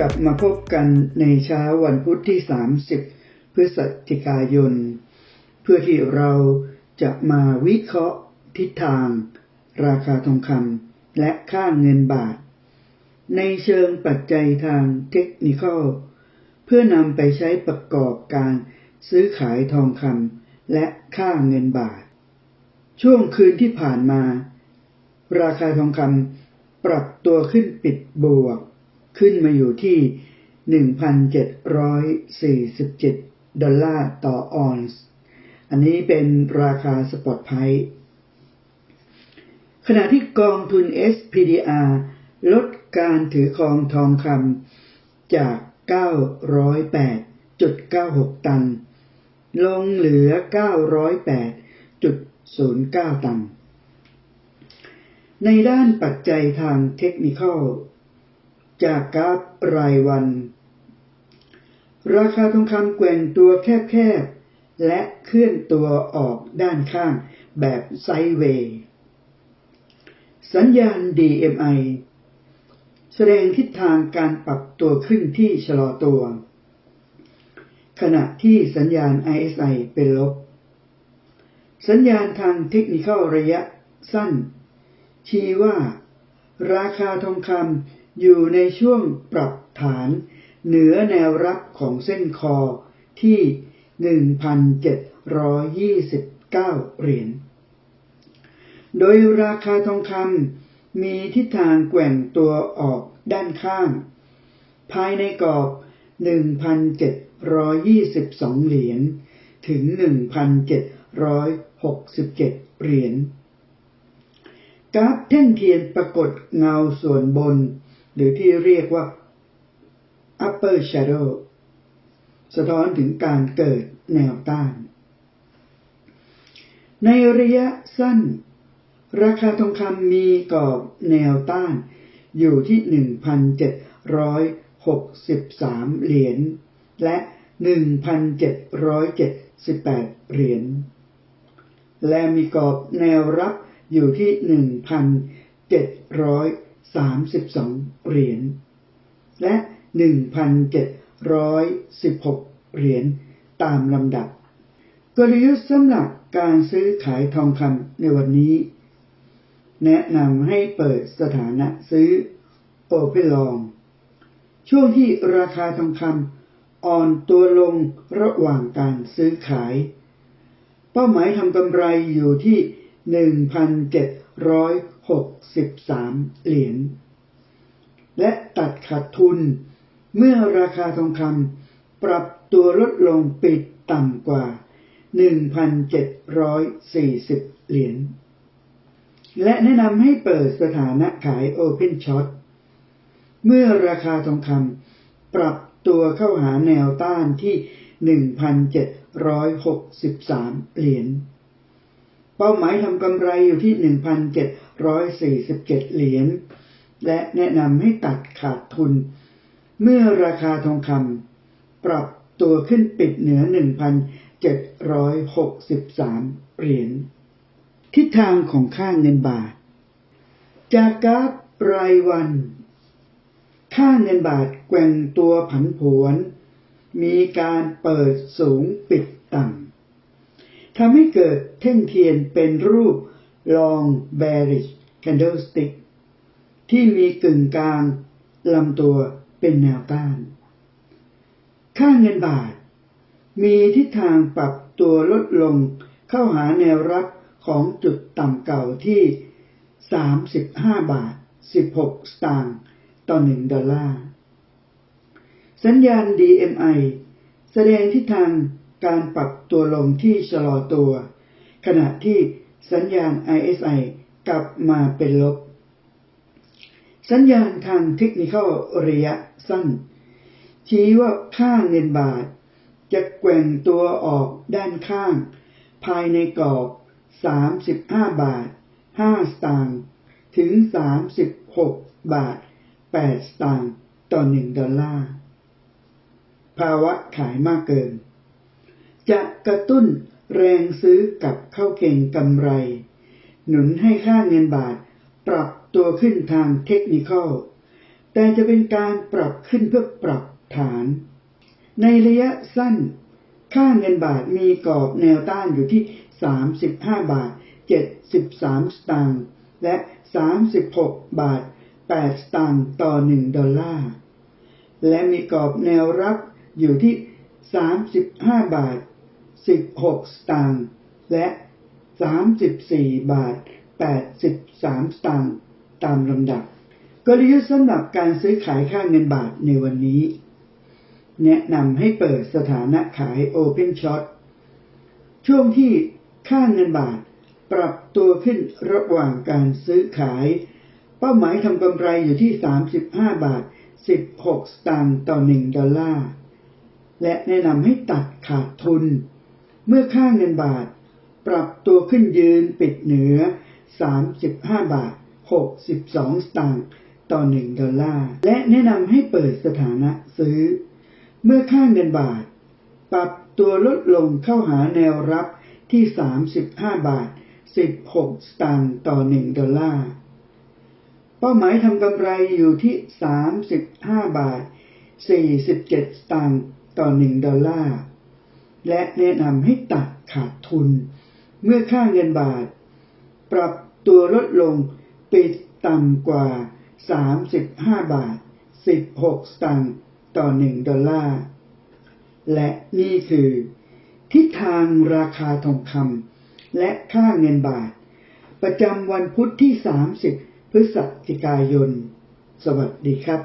กลับมาพบกันในเช้าวันพุธที่ 30 พฤศจิกายน เพื่อที่เราจะมาวิเคราะห์ทิศทาง ราคาทองคำและค่าเงินบาท ในเชิงปัจจัยทางเทคนิคเพื่อนำไปใช้ประกอบการซื้อขายทองคำและค่าเงินบาท ช่วงคืนที่ผ่านมา ราคาทองคำปรับตัวขึ้นปิดบวก ขึ้นมาอยู่ที่ 1,747 ดอลลาร์ต่อออนซ์ อันนี้เป็นราคาสปอตไพร์ขณะที่กองทุน SPDR ลดการถือครองทองคำจาก 908.96 ตัน ลงเหลือ 908.09 ตัน ในด้านปัจจัยทางเทคนิคอล จากกราฟรายวัน ราคาทองคำแกว่งตัวแคบๆ และเคลื่อนตัวออกด้านข้างแบบไซเวย์สัญญาณ DMI แสดงทิศทางการปรับตัวขึ้นที่ชะลอตัว ขณะที่สัญญาณ RSI เป็นลบ สัญญาณทางเทคนิคระยะสั้น ชี้ว่า ราคาทองคำ อยู่ในช่วงปรับฐานเหนือแนวรับของเส้นคอที่ 1,729 เหรียญ โดยราคาทองคำมีทิศทางแกว่งตัวออกด้านข้าง ภายในกรอบ 1,722 เหรียญ ถึง 1,767 เหรียญกราฟแท่งเทียนปรากฏเงาส่วนบน หรือที่เรียกว่า upper shadow สะท้อนถึงการเกิดแนวต้าน ในระยะสั้น ราคาทองคำมีกรอบแนวต้าน อยู่ที่ 1,763 เหรียญ และ 1,778 เหรียญ และมีกรอบแนวรับอยู่ที่ 32เหรียญ และ1,716เหรียญตามลำดับ กลยุทธ์สำหรับการซื้อขายทองคำในวันนี้ แนะนำให้เปิดสถานะซื้อโอเพนลอง ช่วงที่ราคาทองคำอ่อนตัวลงระหว่างการซื้อขาย เป้าหมายทำกำไรอยู่ที่1,763เหรียญ และตัดขาดทุน เมื่อราคาทองคำปรับตัวลดลงปิดต่ำกว่า 1,740 เหรียญ และแนะนำให้เปิดสถานะขาย Open Short เมื่อราคาทองคำปรับตัวเข้าหาแนวต้านที่ 1,763 เหรียญ เป้าหมายทำกำไรอยู่ที่ 1,747 เหรียญ และแนะนำให้ตัดขาดทุน เมื่อราคาทองคำปรับตัวขึ้นปิดเหนือ 1,763 เหรียญ ทิศทางของค่าเงินบาท จากกราฟรายวัน ค่าเงินบาทแกว่งตัวผันผวน มีการเปิดสูงปิดต่ำ ทำให้เกิดเท่งเทียนเป็นรูป long bearish candlestick ที่มีกึ่งกลางลำตัวเป็นแนวต้าน ค่าเงินบาท มีทิศทางปรับตัวลดลงเข้าหาแนวรับของจุดต่ำเก่าที่ 35 บาท 16 สตางค์ต่อ 1 ดอลลาร์ สัญญาณ DMI แสดงทิศทาง การปรับตัวลงที่ชะลอตัว ขณะที่สัญญาณ RSI กลับมาเป็นลบ สัญญาณทางเทคนิคระยะสั้น ชี้ว่าค่าเงินบาท จะแกว่งตัวออกด้านข้าง ภายในกรอบ 35 บาท 5 สตางค์ถึง 36 บาท 8 สตางค์ต่อ 1 ดอลลาร์ ภาวะขายมากเกิน จะกระตุ้นแรงซื้อกับเข้าเก่งกำไร หนุนให้ค่าเงินบาทปรับตัวขึ้นทางเทคนิคแต่จะเป็นการปรับขึ้นเพื่อปรับฐาน ในระยะสั้น ค่าเงินบาทมีกรอบแนวต้านอยู่ที่ 35 บาท 73 สตางค์และ 36 บาท 8 สตางค์ต่อ 1 ดอลลาร์ และมีกรอบแนวรับอยู่ที่ 35 บาท 16 สตางค์และ 34 บาท 83 สตางค์ตามลำดับ กลยุทธ์สำหรับการซื้อขายค่าเงินบาทในวันนี้ แนะนำให้เปิดสถานะขาย Open Short ช่วงที่ค่าเงินบาทปรับตัวขึ้นระหว่างการซื้อขาย เป้าหมายทำกำไรอยู่ที่ 35 บาท 16 สตางค์ต่อ 1 ดอลลาร์ และแนะนำให้ตัดขาดทุน เมื่อค่าเงินบาท ปรับตัวขึ้นยืนปิดเหนือ 35 บาท 62 สตางค์ต่อ 1 ดอลลาร์ และแนะนำให้เปิดสถานะซื้อ เมื่อค่าเงินบาท ปรับตัวลดลงเข้าหาแนวรับที่ 35 บาท 16 สตางค์ต่อ 1 ดอลลาร์ เป้าหมายทำกำไรอยู่ที่ 35 บาท 47 สตางค์ต่อ 1 ดอลลาร์ และแนะนำให้ตัดขาดทุน เมื่อค่าเงินบาท ปรับตัวลดลงปิดต่ำกว่า 35 บาท 16 สตางค์ต่อ 1 ดอลลาร์ และนี่คือ ทิศทางราคาทองคำและค่าเงินบาท ประจำวันพุธที่ 30 พฤศจิกายน สวัสดีครับ